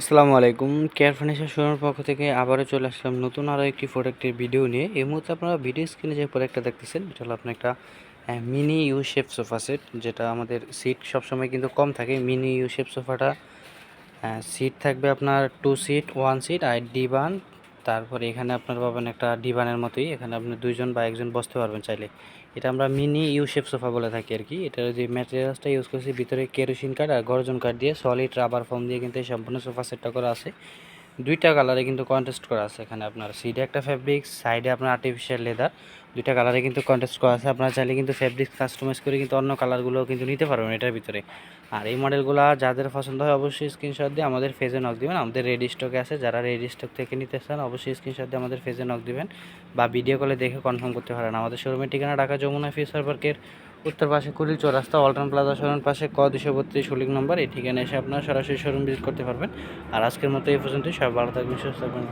আসসালামু আলাইকুম। Care furniture শোরুমের পক্ষ থেকে আবারও চলে আসলাম নতুন আরও একটি প্রোডাক্টের ভিডিও নিয়ে। এই মুহূর্তে আপনারা ভিডিও স্ক্রিনে যে প্রোডাক্টটা দেখতেছেন, এটা হলো আপনার একটা mini U shape sofa set যেটা আমাদের সিট সবসময় কিন্তু কম থাকে। মিনি ইউ শেপ সোফাটা সিট থাকবে আপনার টু সিট ওয়ান সিট আর ডিবান তারপরে এখানে আপনার পাবেন একটা ডিবানের মতোই। এখানে আপনি দুইজন বা একজন বসতে পারবেন চাইলে। এটা আমরা মিনি ইউ শেপ সোফা বলে থাকি আর কি। এটার যে ম্যাটেরিয়ালসটা ইউজ করছি, ভিতরে কেরোসিন কাঠ আর গর্জন কাঠ দিয়ে সলিড রাবার ফর্ম দিয়ে কিন্তু এই সম্পূর্ণ সোফা সেটটা করা আছে। দুইটা কালারে কিন্তু কন্টেস্ট করা আছে এখানে আপনার। সিডে একটা ফ্যাব্রিক সাইডে আপনার আর্টিফিশিয়াল লেদার দুইটা কালারে কিন্তু কন্টেস্ট করা আছে। আপনারা চাইলে কিন্তু ফ্যাব্রিক কাস্টমাইজ করে কিন্তু অন্য কালারগুলো কিন্তু নিতে পারবেন এটার ভিতরে। আর এই মডেলগুলো যাদের পছন্দ হয় অবশ্যই স্ক্রিনশট দিয়ে আমাদের ফেজে নক দিবেন। আমাদের রেডি স্টকে আছে। যারা রেডি স্টক থেকে নিতে চান অবশ্যই স্ক্রিনশট দিয়ে আমাদের ফেজে নক দিবেন বা ভিডিও কলে দেখে কনফার্ম করতে পারেন। আমাদের শোরুমের ঠিকানা ঢাকা যমুনা ফিউচার পার্কের উত্তর পাশে কুড়িল চৌরাস্তা অল্টন প্লাজা শোরুম পাশে ক দুশো বত্রিশ ষোলিক নম্বর এই ঠিকানায় এসে আপনারা সরাসরি শোরুম ভিজিট করতে পারবেন। আর আজকের মতো এই পর্যন্তই। সব ভালো থাকবেন, সুস্থ থাকবেন